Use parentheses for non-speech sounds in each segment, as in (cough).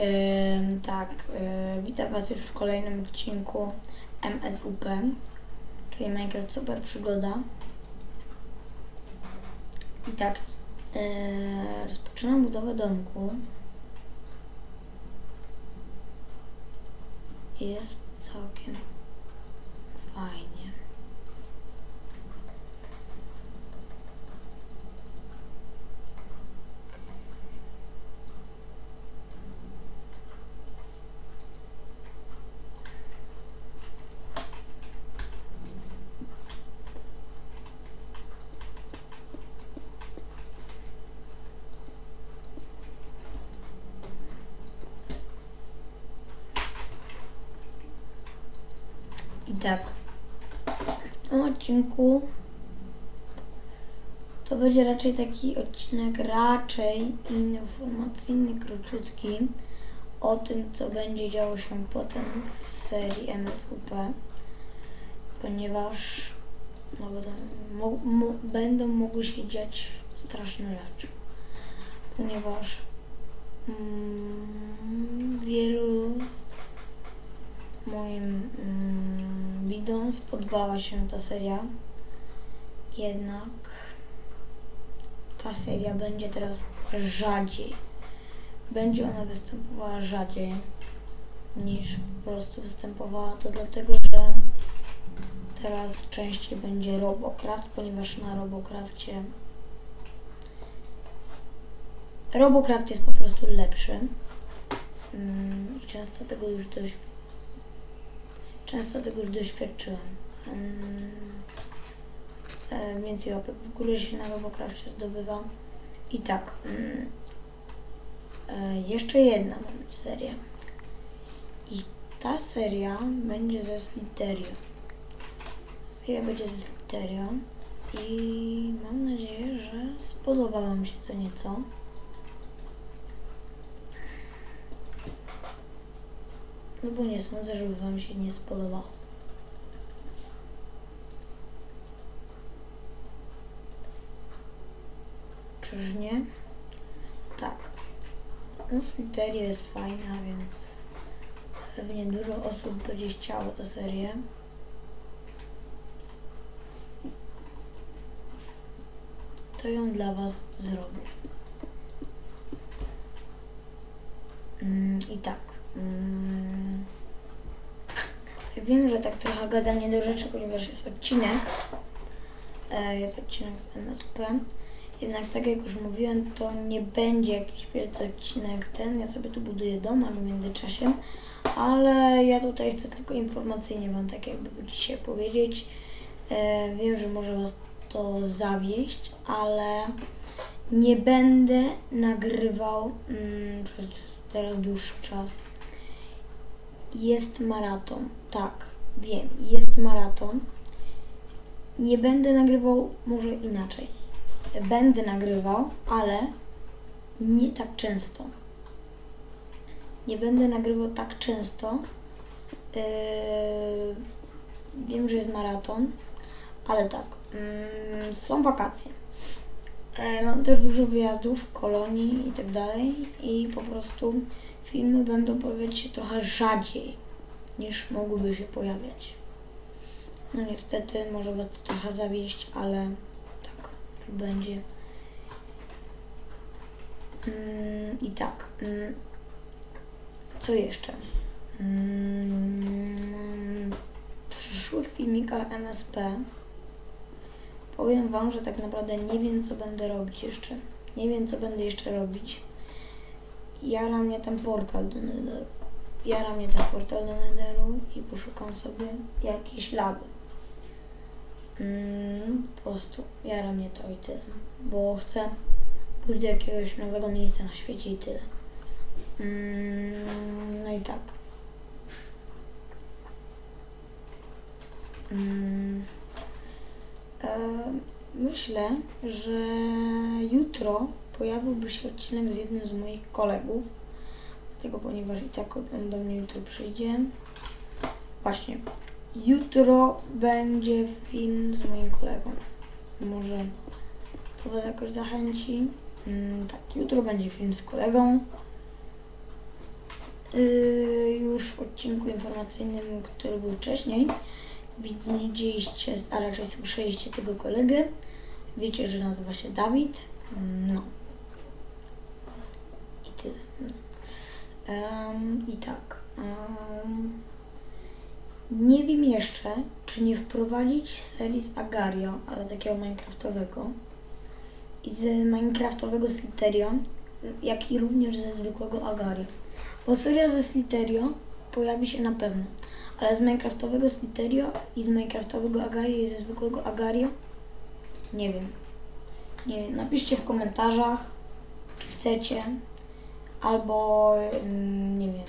Ym, tak, yy, witam Was już w kolejnym odcinku MSUP, czyli Minecraft Super Przygoda. I tak, yy, rozpoczynam budowę domku. Jest całkiem fajnie. Tak, w tym odcinku. To będzie raczej taki odcinek raczej informacyjny, króciutki o tym, co będzie działo się potem w serii MSUP, ponieważ no, mo, mo, będą mogły się dziać straszne rzeczy, ponieważ mm, wielu moim mm, widzom spodobała się ta seria. Jednak ta seria będzie teraz rzadziej. Będzie ona występowała rzadziej niż po prostu występowała. To dlatego, że teraz częściej będzie Robocraft, ponieważ na Robocrafcie Robocraft jest po prostu lepszy. Mm, Często tego już dość Często tego już doświadczyłem. E, więcej łapek w górę się na Robocrafcie zdobywa. I tak, e, jeszcze jedna mam seria. I ta seria będzie ze Sliterio. Seria będzie ze Sliterio. I mam nadzieję, że spodoba Wam się co nieco. No bo nie sądzę, żeby Wam się nie spodobało. Czyż nie? Tak. No Sliterio jest fajna, więc pewnie dużo osób będzie chciało tę serię. To ją dla Was zrobię. Mm, I tak. Mm. Wiem, że tak trochę gadam nie do rzeczy, ponieważ jest odcinek. E, jest odcinek z MSP. Jednak tak jak już mówiłem, to nie będzie jakiś wielki odcinek ten. Ja sobie tu buduję dom, ale w międzyczasie. Ale ja tutaj chcę tylko informacyjnie Wam tak jakby dzisiaj powiedzieć. E, wiem, że może Was to zawieść, ale nie będę nagrywał mm, przez teraz dłuższy czas. Jest maraton, tak, wiem, jest maraton. Nie będę nagrywał, może inaczej. Będę nagrywał, ale nie tak często. Nie będę nagrywał tak często. Yy, wiem, że jest maraton, ale tak, yy, są wakacje. E, Mam też dużo wyjazdów, kolonii i tak dalej i po prostu filmy będą pojawiać się trochę rzadziej niż mogłyby się pojawiać. No niestety może Was to trochę zawieść, ale tak, tak będzie. Mm, I tak, mm, co jeszcze? Mm, w przyszłych filmikach MSP Powiem Wam, że tak naprawdę nie wiem, co będę robić jeszcze. Nie wiem, co będę jeszcze robić. Jara mnie ten portal do Netheru. Jara mnie ten portal do Netheru i poszukam sobie jakiejś lawy. Mm, po prostu jara mnie to i tyle. Bo chcę pójść do jakiegoś nowego miejsca na świecie i tyle. Mm, no i tak. Mm. E, myślę, że jutro pojawiłby się odcinek z jednym z moich kolegów. Dlatego, ponieważ i tak on do mnie jutro przyjdzie. Właśnie, jutro będzie film z moim kolegą. Może to Was jakoś zachęci. Mm, tak, jutro będzie film z kolegą. Yy, już w odcinku informacyjnym, który był wcześniej, widzieliście, a raczej słyszeliście tego kolegę. Wiecie, że nazywa się Dawid. No. I tyle. No. Em, I tak. em, nie wiem jeszcze, czy nie wprowadzić serii z Agario, ale takiego Minecraftowego. I z Minecraftowego Sliterio, jak i również ze zwykłego Agario. Bo seria ze Sliterio pojawi się na pewno. Ale z Minecraftowego Sliterio i z Minecraftowego Agario i ze zwykłego Agario nie wiem. Nie wiem, napiszcie w komentarzach, czy chcecie. Albo mm, nie wiem.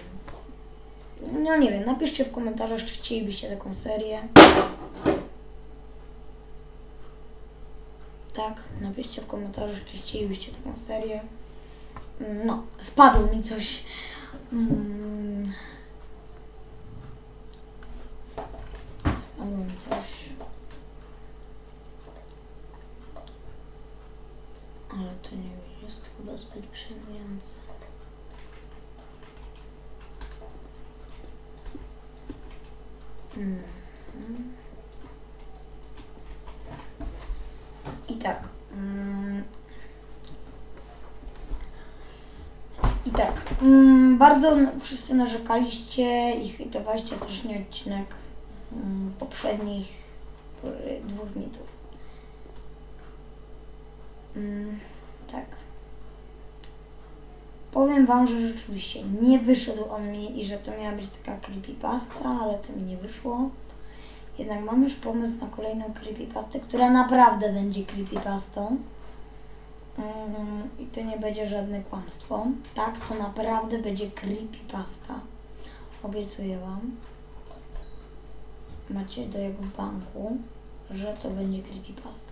No nie wiem, napiszcie w komentarzach, czy chcielibyście taką serię. Tak, napiszcie w komentarzach, czy chcielibyście taką serię. Mm, No, spadło mi coś. Mm. Spadło mi coś. Ale to nie jest chyba zbyt I tak. mm, I tak. mm, Bardzo wszyscy narzekaliście i hejtowaliście strasznie odcinek mm, poprzednich y, dwóch mitów. Tak. Powiem wam, że rzeczywiście nie wyszedł on mi i że to miała być taka creepypasta, ale to mi nie wyszło. Jednak mam już pomysł na kolejną creepypastę, która naprawdę będzie creepypastą. Mm, I to nie będzie żadne kłamstwo. Tak, to naprawdę będzie creepypasta. Obiecuję wam. Macie do jego banku, że to będzie creepypasta.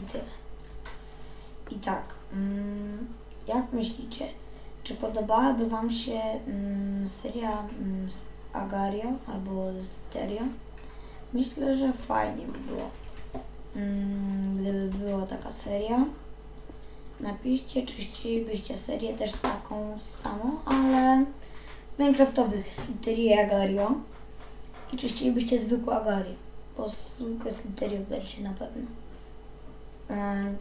I tyle. I tak, mm, jak myślicie, czy podobałaby Wam się mm, seria mm, z Agario albo z Terio? Myślę, że fajnie by było, mm, gdyby była taka seria. Napiszcie, czy chcielibyście serię też taką samą, ale z Minecraftowych Sliterio i Agario. I czy chcielibyście zwykłe Agario, bo zwykłe Sliterio będzie na pewno. Em,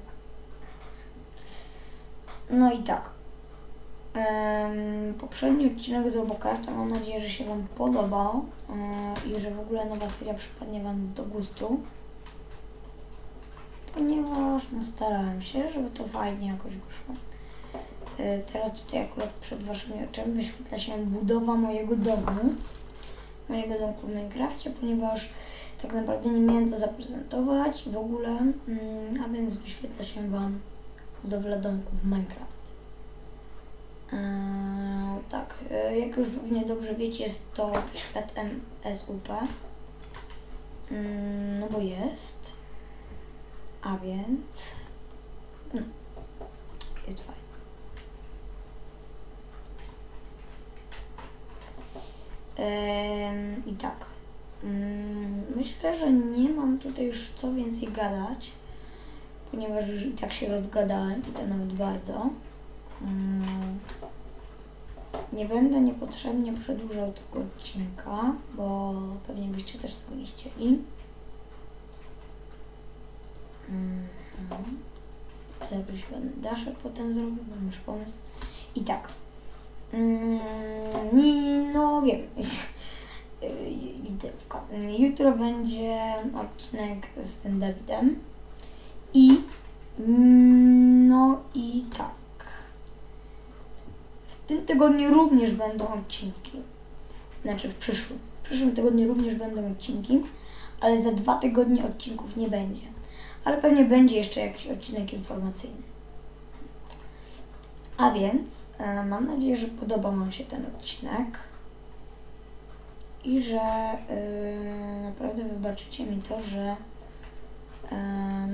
No i tak. Em, poprzedni odcinek z Robocrafta mam nadzieję, że się Wam podobał e, i że w ogóle nowa seria przypadnie Wam do gustu. Ponieważ no, starałem się, żeby to fajnie jakoś wyszło. E, teraz tutaj akurat przed Waszymi oczami wyświetla się budowa mojego domu. Mojego domku w Minecrafcie, ponieważ tak naprawdę nie miałem co zaprezentować w ogóle, mm, a więc wyświetla się Wam budowla domku w Minecraft. Eee, tak, e, jak już pewnie dobrze wiecie, jest to świat MSUP. Mm, no bo jest. A więc. No, jest fajnie. Em, I tak. Mm, Myślę, że nie mam tutaj już co więcej gadać, ponieważ już i tak się rozgadałem i to nawet bardzo. Mm, Nie będę niepotrzebnie przedłużał tego odcinka, bo pewnie byście też tego nie chcieli. Mhm. To ładny daszek potem zrobię, mam już pomysł. I tak. Mm, no wiem. (laughs) Jutro będzie odcinek z tym Dawidem. I no i tak. W tym tygodniu również będą odcinki. Znaczy w przyszłym. W przyszłym tygodniu również będą odcinki, ale za dwa tygodnie odcinków nie będzie. Ale pewnie będzie jeszcze jakiś odcinek informacyjny. A więc e, mam nadzieję, że podoba Wam się ten odcinek i że y, naprawdę wybaczycie mi to, że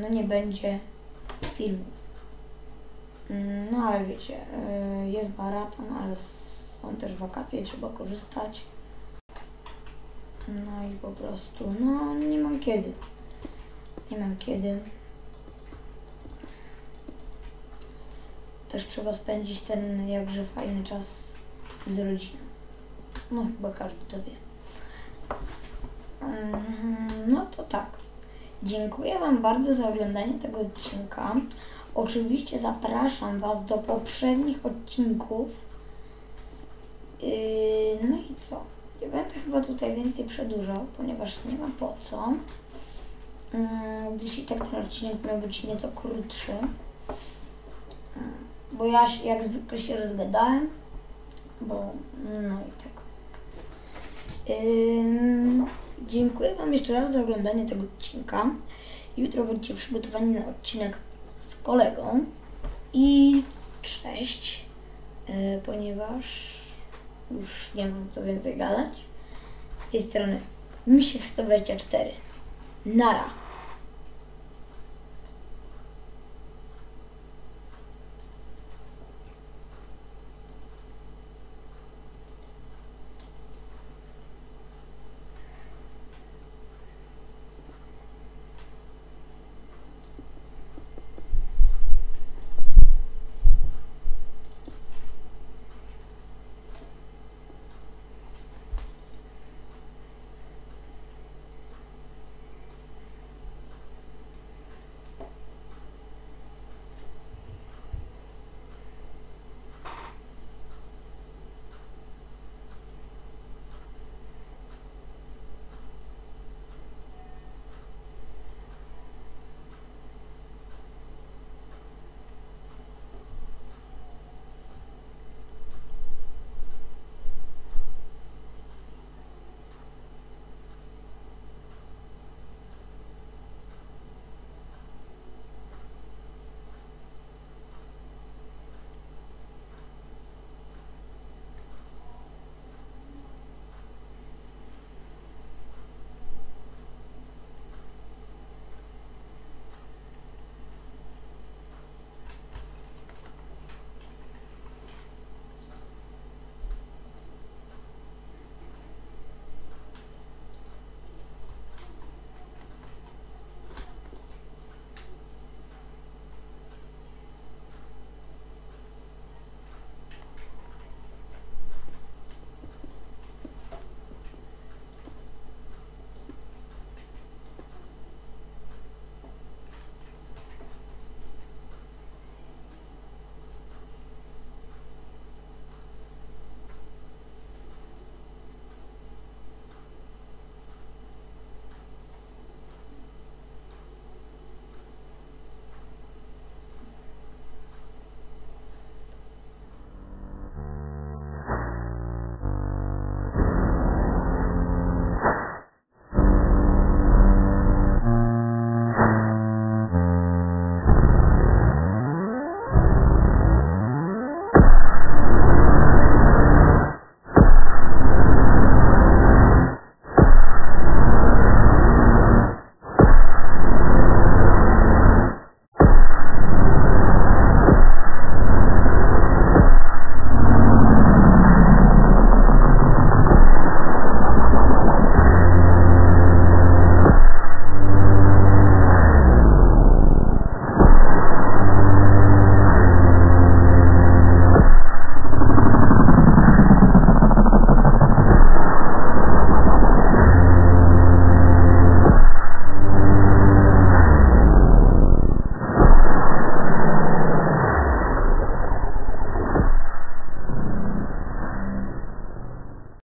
no nie będzie filmów. Mm, No ale wiecie, y, jest maraton, ale są też wakacje, trzeba korzystać. No i po prostu, no nie mam kiedy. Nie mam kiedy. Też trzeba spędzić ten jakże fajny czas z rodziną. No chyba każdy to wie. Mm, No to tak. Dziękuję Wam bardzo za oglądanie tego odcinka. Oczywiście zapraszam Was do poprzednich odcinków. Yy, no i co? Nie będę chyba tutaj więcej przedłużał, ponieważ nie ma po co. Yy, i tak ten odcinek miał być nieco krótszy. Yy, Bo ja się, jak zwykle się rozgadałem. Bo no i tak. Ym, dziękuję Wam jeszcze raz za oglądanie tego odcinka. Jutro będziecie przygotowani na odcinek z kolegą. I cześć, yy, ponieważ już nie mam co więcej gadać. Z tej strony Misiek 124. Nara.